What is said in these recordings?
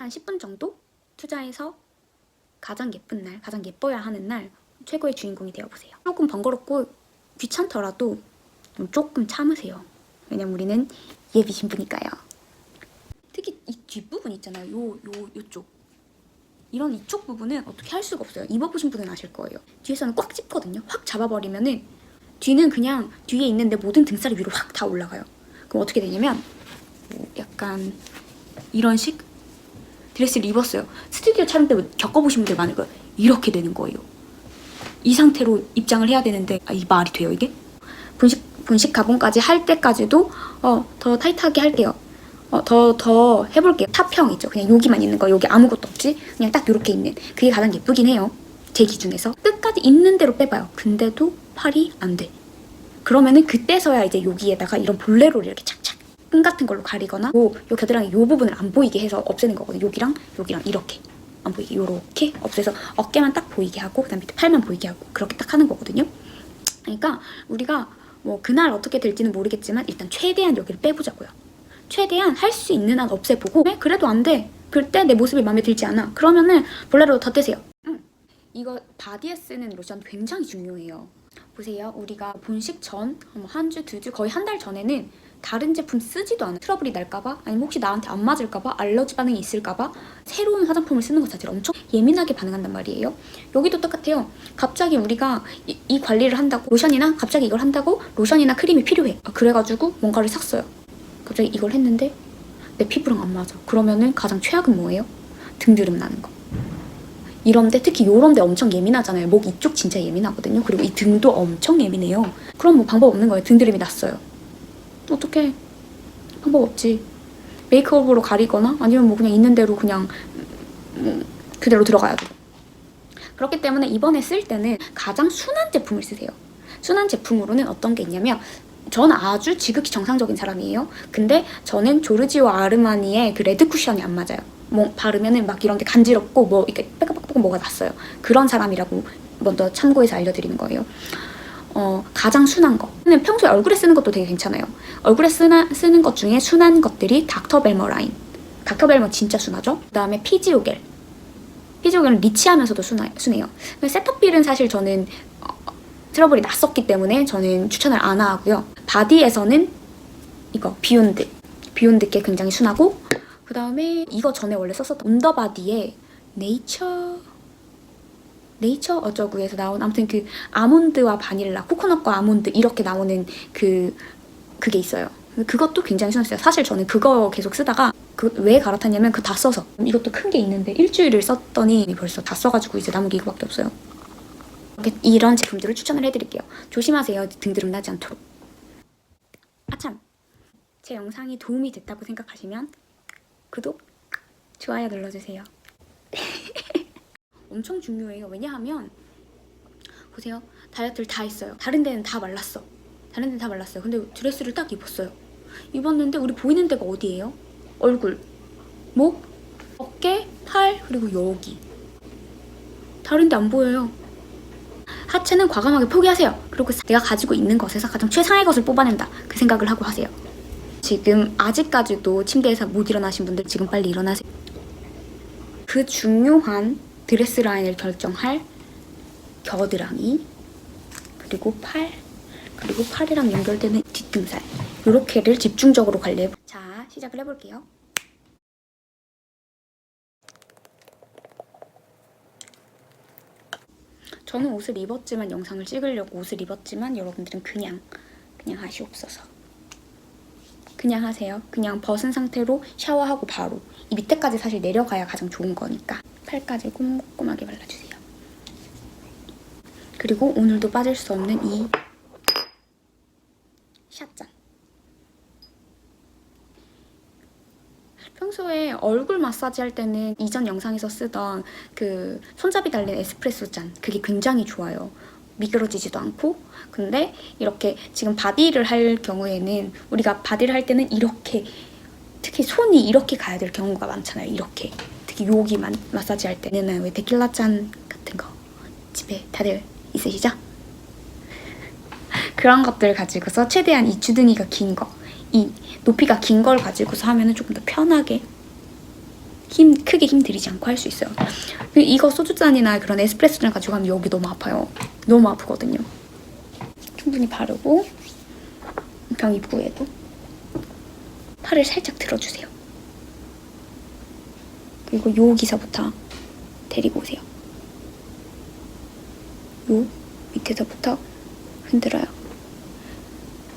한 10분 정도 투자해서 가장 예쁜 날, 가장 예뻐야 하는 날 최고의 주인공이 되어보세요. 조금 번거롭고 귀찮더라도 좀 조금 참으세요. 왜냐면 우리는 예비 신부니까요. 특히 이 뒷부분 있잖아요. 요, 요, 요쪽. 이런 이쪽 부분은 어떻게 할 수가 없어요. 입어보신 분은 아실 거예요. 뒤에서는 꽉 찝거든요. 확 잡아버리면은 뒤는 그냥 뒤에 있는데 모든 등살이 위로 확 다 올라가요. 그럼 어떻게 되냐면 뭐 약간 이런 식 드레스를 입었어요. 스튜디오 촬영 때 겪어보신 분들 많을 거예요. 이렇게 되는 거예요. 이 상태로 입장을 해야 되는데 아, 이 말이 돼요 이게? 분식 분식 가봉까지 할 때까지도 어 더 타이트하게 할게요. 어더더 해볼게요. 타평이죠. 그냥 여기만 있는 거 여기 아무것도 없지. 그냥 딱 이렇게 있는 그게 가장 예쁘긴 해요. 제 기준에서 끝까지 있는 대로 빼봐요. 근데도 팔이 안 돼. 그러면은 그때서야 이제 여기에다가 이런 볼레로를 이렇게 착착 끈 같은 걸로 가리거나 요, 요 겨드랑이 요 부분을 안 보이게 해서 없애는 거거든요. 여기랑 여기랑 이렇게 안 보이게 요렇게 없애서 어깨만 딱 보이게 하고 그다음 밑에 팔만 보이게 하고 그렇게 딱 하는 거거든요. 그러니까 우리가 뭐 그날 어떻게 될지는 모르겠지만 일단 최대한 여기를 빼보자고요. 최대한 할 수 있는 한 없애보고 왜 그래도 안 돼. 그때 내 모습이 마음에 들지 않아. 그러면은 볼레로 더 떼세요. 응. 이거 바디에 쓰는 로션 굉장히 중요해요. 보세요. 우리가 본식 전, 뭐한 주, 두 주, 거의 한 달 전에는 다른 제품 쓰지도 않아. 트러블이 날까봐, 아니면 혹시 나한테 안 맞을까봐, 알러지 반응이 있을까봐 새로운 화장품을 쓰는 것 자체를 엄청 예민하게 반응한단 말이에요. 여기도 똑같아요. 갑자기 우리가 이, 이 관리를 한다고, 로션이나 갑자기 이걸 한다고 로션이나 크림이 필요해. 아, 그래가지고 뭔가를 샀어요. 갑자기 이걸 했는데 내 피부랑 안 맞아. 그러면은 가장 최악은 뭐예요? 등드름 나는 거. 이런데 특히 요런데 엄청 예민하잖아요. 목 이쪽 진짜 예민하거든요. 그리고 이 등도 엄청 예민해요. 그럼 뭐 방법 없는 거예요. 등드름이 났어요. 어떡해. 방법 없지. 메이크업으로 가리거나 아니면 뭐 그냥 있는 대로 그냥 음, 그대로 들어가야 돼. 그렇기 때문에 이번에 쓸 때는 가장 순한 제품을 쓰세요. 순한 제품으로는 어떤 게 있냐면 저는 아주 지극히 정상적인 사람이에요. 근데 저는 조르지오 아르마니의 그 레드 쿠션이 안 맞아요. 뭐 바르면은 막 이런 게 간지럽고 뭐 이렇게 빽빽빽 뭐가 났어요. 그런 사람이라고 먼저 참고해서 알려드리는 거예요. 어, 가장 순한 거. 는 평소에 얼굴에 쓰는 것도 되게 괜찮아요. 얼굴에 쓰나, 쓰는 것 중에 순한 것들이 닥터벨머 라인. 닥터벨머 진짜 순하죠? 그 다음에 피지오겔. 피지오겔은 리치하면서도 순하, 순해요. 세터필은 사실 저는 어, 트러블이 났었기 때문에 저는 추천을 안 하고요. 바디에서는 이거 비욘드. 비욘드 게 굉장히 순하고 그 다음에 이거 전에 원래 썼었던 언더바디의 네이처 네이처 어쩌구에서 나온 아무튼 그 아몬드와 바닐라, 코코넛과 아몬드 이렇게 나오는 그 그게 있어요. 그것도 굉장히 순했어요. 사실 저는 그거 계속 쓰다가 그 왜 갈아탔냐면 그 다 써서 이것도 큰 게 있는데 일주일을 썼더니 벌써 다 써가지고 이제 남은 게 이거밖에 없어요. 이런 제품들을 추천을 해드릴게요. 조심하세요. 등드름 나지 않도록. 아참! 제 영상이 도움이 됐다고 생각하시면 구독, 좋아요 눌러주세요. 엄청 중요해요. 왜냐하면 보세요. 다이어트를 다 했어요. 다른 데는 다 말랐어. 다른 데는 다 말랐어요. 근데 드레스를 딱 입었어요. 입었는데 우리 보이는 데가 어디예요? 얼굴, 목, 어깨, 팔, 그리고 여기. 다른 데 안 보여요. 하체는 과감하게 포기하세요. 그리고 내가 가지고 있는 것에서 가장 최상의 것을 뽑아낸다. 그 생각을 하고 하세요. 지금 아직까지도 침대에서 못 일어나신 분들 지금 빨리 일어나세요. 그 중요한 드레스 라인을 결정할 겨드랑이 그리고 팔 그리고 팔이랑 연결되는 뒤등살. 이렇게를 집중적으로 관리해 자 시작을 해볼게요. 저는 옷을 입었지만 영상을 찍으려고 옷을 입었지만 여러분들은 그냥 그냥 하시옵소서. 그냥 하세요. 그냥 벗은 상태로 샤워하고 바로. 이 밑에까지 사실 내려가야 가장 좋은 거니까 팔까지 꼼꼼하게 발라주세요. 그리고 오늘도 빠질 수 없는 이 샷잔. 평소에 얼굴 마사지 할 때는 이전 영상에서 쓰던 그 손잡이 달린 에스프레소 잔 그게 굉장히 좋아요. 미끄러지지도 않고 근데 이렇게 지금 바디를 할 경우에는 우리가 바디를 할 때는 이렇게 특히 손이 이렇게 가야 될 경우가 많잖아요. 이렇게 특히 여기 마, 마사지 할 때는 왜 데킬라 잔 같은 거 집에 다들 있으시죠? 그런 것들 가지고서 최대한 이 주둥이가 긴 거, 이 높이가 긴 걸 가지고서 하면은 조금 더 편하게 힘 크게 힘들이지 않고 할 수 있어요. 이거 소주잔이나 그런 에스프레소잔 가지고 가면 여기 너무 아파요. 너무 아프거든요. 충분히 바르고 병 입구에도 팔을 살짝 들어주세요. 그리고 여기서부터 데리고 오세요. 요 밑에서부터 흔들어요.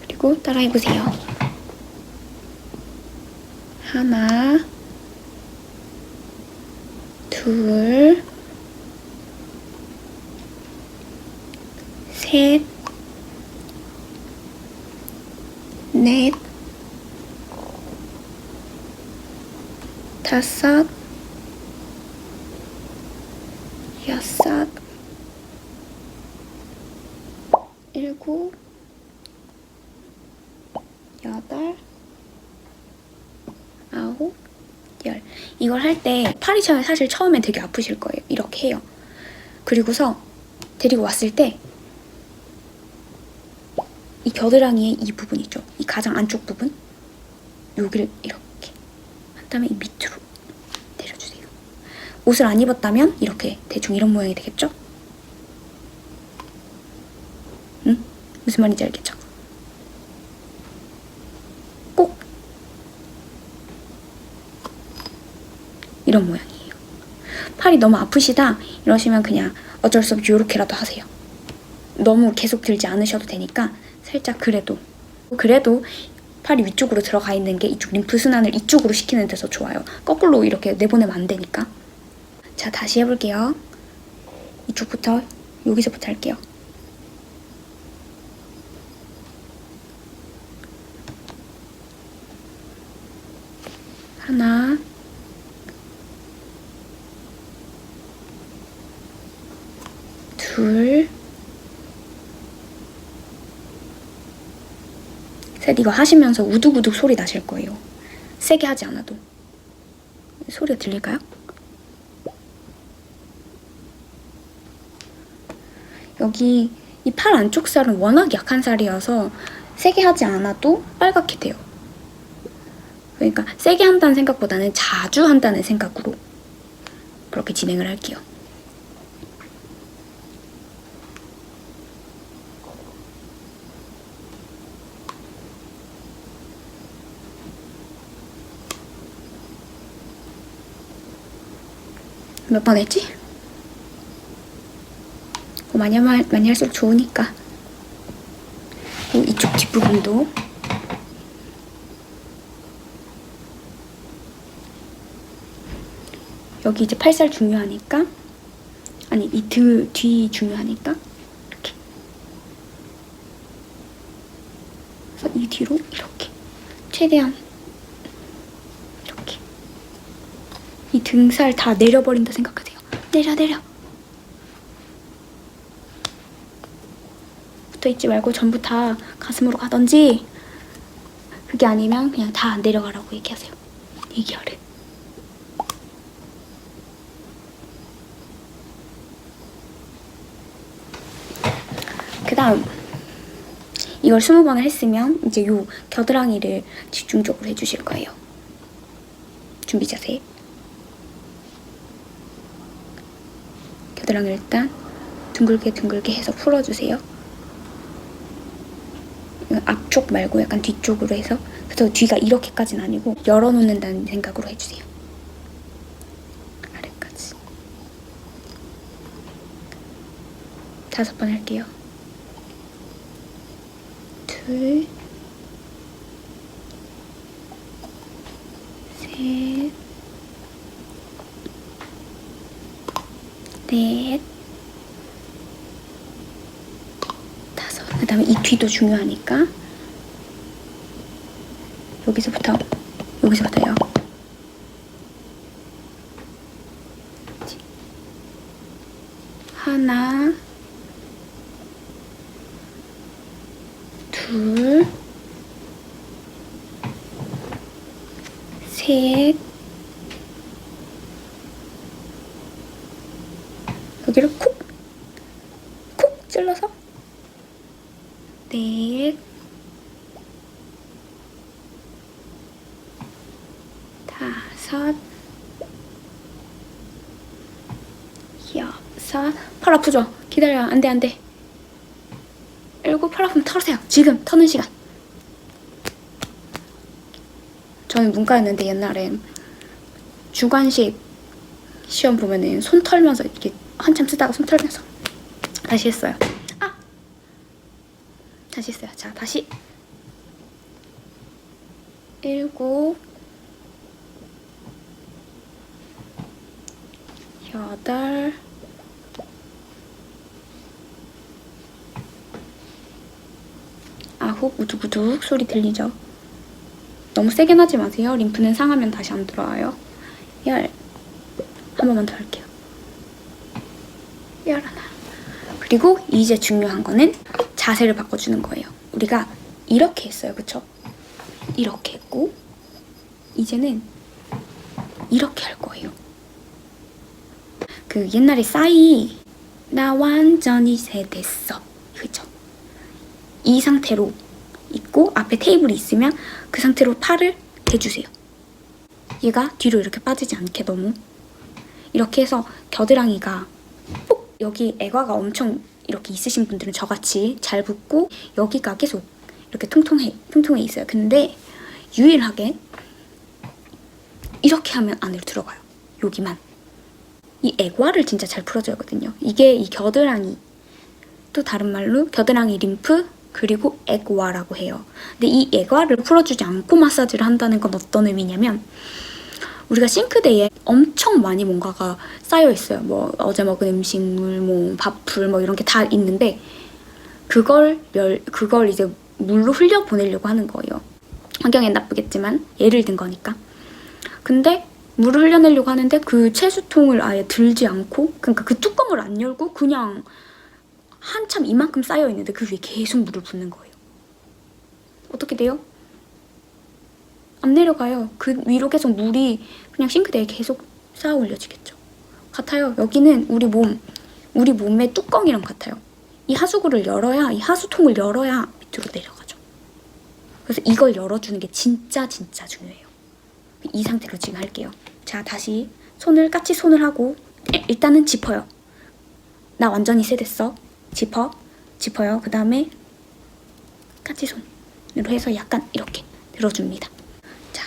그리고 따라해보세요. 하나, 둘, 셋, 넷, 다섯, 여섯, 일곱, 여덟, 아홉, 열. 이걸 할 때 팔이 처음에 사실 처음엔 되게 아프실 거예요. 이렇게 해요. 그리고서 데리고 왔을 때 이 겨드랑이의 이 부분 있죠? 이 가장 안쪽 부분 여기를 이렇게 한 다음에 이 밑으로. 옷을 안 입었다면 이렇게 대충 이런 모양이 되겠죠? 응? 무슨 말인지 알겠죠? 꼭 이런 모양이에요. 팔이 너무 아프시다 이러시면 그냥 어쩔 수 없이 이렇게라도 하세요. 너무 계속 들지 않으셔도 되니까 살짝 그래도 그래도 팔이 위쪽으로 들어가 있는 게 이쪽 림프 순환을 이쪽으로 시키는 데서 좋아요. 거꾸로 이렇게 내보내면 안 되니까. 자 다시 해볼게요. 이쪽부터 여기서부터 할게요. 하나, 둘, 셋. 이거 하시면서 우두구둑 소리 나실 거예요. 세게 하지 않아도. 소리가 들릴까요? 여기 이 팔 안쪽 살은 워낙 약한 살이어서 세게 하지 않아도 빨갛게 돼요. 그러니까 세게 한다는 생각보다는 자주 한다는 생각으로 그렇게 진행을 할게요. 몇 번 했지? 어, 많이, 하면, 많이 할수록 좋으니까. 그리고 이쪽 뒷부분도. 여기 이제 팔살 중요하니까 아니 이드뒤 중요하니까 이렇게. 이 뒤로 이렇게. 최대한 이렇게. 이 등살 다 내려버린다 생각하세요. 내려 내려 붙어 있지 말고 전부 다 가슴으로 가던지 그게 아니면 그냥 다 내려가라고 얘기하세요 얘기하래 그 다음 이걸 20번을 했으면 이제 요 겨드랑이를 집중적으로 해주실 거예요. 준비 자세. 겨드랑이 일단 둥글게 둥글게 해서 풀어주세요. 앞쪽 말고 약간 뒤쪽으로 해서 그래서 뒤가 이렇게까지는 아니고 열어놓는다는 생각으로 해주세요. 아래까지. 다섯 번 할게요. 둘, 셋, 넷, 다음에 이 뒤도 중요하니까 여기서부터 여기서부터요. 하나, 다섯 여섯 팔 아프죠? 기다려. 안돼 안돼. 일곱 팔 아프면 털으세요. 지금 터는 시간. 저는 문과였는데 옛날에 주관식 시험 보면은 손 털면서 이렇게 한참 쓰다가 손 털면서. 다시 했어요. 아! 다시 했어요. 자 다시. 일곱 여덟, 아홉, 우두구둑 소리 들리죠? 너무 세게 나지 마세요. 림프는 상하면 다시 안 들어와요. 열. 한 번만 더 할게요. 열 하나. 그리고 이제 중요한 거는 자세를 바꿔주는 거예요. 우리가 이렇게 했어요. 그쵸? 이렇게 했고 이제는 이렇게 할 거예요. 그 옛날에 싸이 나 완전히 세됐어. 그죠? 이 상태로 있고 앞에 테이블이 있으면 그 상태로 팔을 대주세요. 얘가 뒤로 이렇게 빠지지 않게 너무 이렇게 해서 겨드랑이가 꼭 여기 애과가 엄청 이렇게 있으신 분들은 저같이 잘 붙고 여기가 계속 이렇게 통통해 통통해 있어요. 근데 유일하게 이렇게 하면 안으로 들어가요. 여기만 이 애과를 진짜 잘 풀어줘야거든요. 이게 이 겨드랑이 또 다른 말로 겨드랑이 림프 그리고 애과라고 해요. 근데 이 애과를 풀어주지 않고 마사지를 한다는 건 어떤 의미냐면 우리가 싱크대에 엄청 많이 뭔가가 쌓여 있어요. 뭐 어제 먹은 음식물, 뭐 밥풀, 뭐 이런 게 다 있는데 그걸 열 그걸 이제 물로 흘려 보내려고 하는 거예요. 환경엔 나쁘겠지만 예를 든 거니까. 근데 물을 흘려내려고 하는데 그 채수통을 아예 들지 않고 그러니까 그 뚜껑을 안 열고 그냥 한참 이만큼 쌓여 있는데 그 위에 계속 물을 붓는 거예요. 어떻게 돼요? 안 내려가요. 그 위로 계속 물이 그냥 싱크대에 계속 쌓아 올려지겠죠. 같아요. 여기는 우리 몸, 우리 몸의 뚜껑이랑 같아요. 이 하수구를 열어야, 이 하수통을 열어야 밑으로 내려가죠. 그래서 이걸 열어주는 게 진짜 진짜 중요해요. 이 상태로 지금 할게요. 자, 다시 손을 까치 손을 하고 일단은 짚어요. 나 완전히 세됐어. 짚어, 짚어요. 그 다음에 까치 손으로 해서 약간 이렇게 들어줍니다. 자,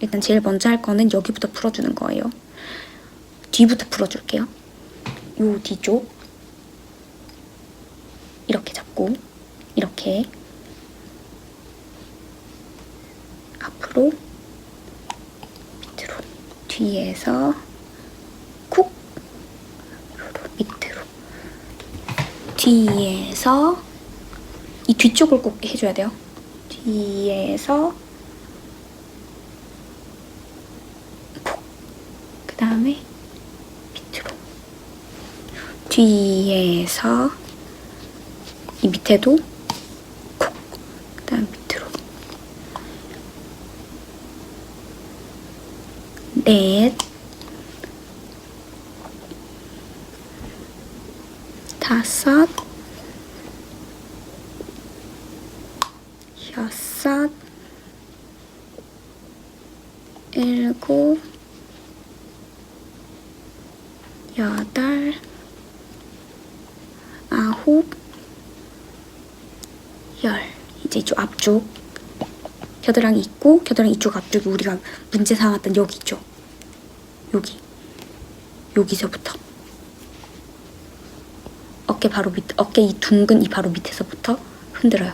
일단 제일 먼저 할 거는 여기부터 풀어주는 거예요. 뒤부터 풀어줄게요. 요 뒤쪽 이렇게 잡고 이렇게 앞으로 뒤에서 쿡 밑으로 뒤에서 이 뒤쪽을 꼭 해줘야 돼요. 뒤에서 그 다음에 밑으로 뒤에서 이 밑에도 콕 그다음 밑으로 넷 다섯 여섯 일곱 여덟 아홉 열. 이제 이쪽 앞쪽. 겨드랑이 있고 겨드랑이 이쪽 앞쪽이 우리가 문제 삼았던 여기 있죠. 여기. 여기서부터. 어깨 바로 밑 어깨 이 둥근 이 바로 밑에서부터 흔들어요.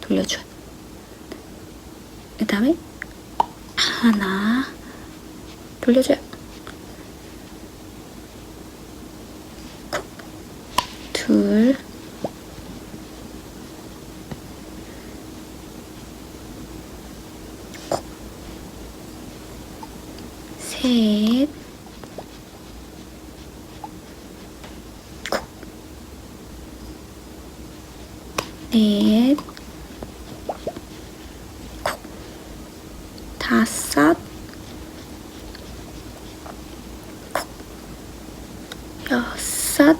돌려줘요 그 다음에 하나 돌려줘요 콕. 둘 콕. 셋 콕. 넷 콕. 다섯 콕. 여섯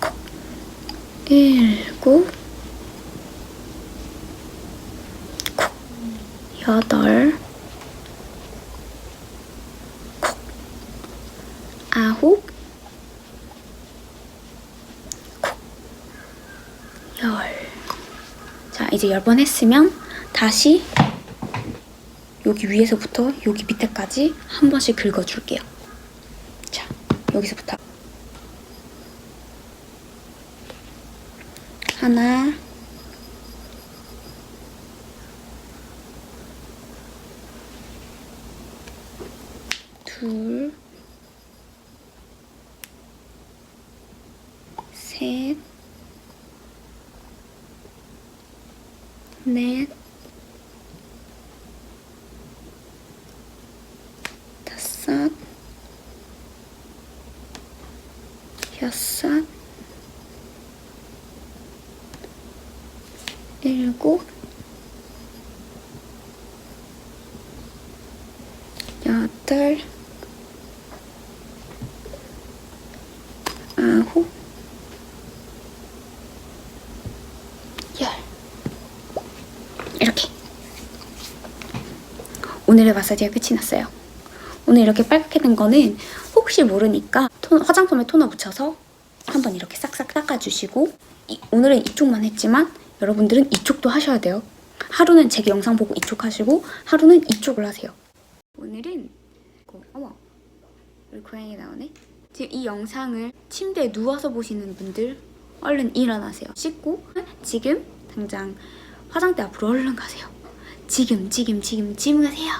콕. 일곱 콕. 여덟 콕. 아홉, 콕, 열. 자, 이제 열 번 했으면 다시 여기 위에서부터 여기 밑에까지 한 번씩 긁어줄게요. 자, 여기서부터 하나, 둘, 셋, 넷, 다섯, 여섯, 일곱, 여덟, 아홉, 열. 이렇게. 오늘의 마사지가 끝이 났어요. 오늘 이렇게 빨갛게 된 거는 혹시 모르니까 톤- 화장솜에 토너 붙여서 한번 이렇게 싹싹 닦아주시고 이- 오늘은 이쪽만 했지만 여러분들은 이쪽도 하셔야 돼요. 하루는 제 영상 보고 이쪽 하시고 하루는 이쪽을 하세요. 오늘은 어, 어머 우리 고양이 나오네. 지금 이 영상을 침대에 누워서 보시는 분들 얼른 일어나세요. 씻고 지금 당장 화장대 앞으로 얼른 가세요. 지금 지금 지금 지금 가세요.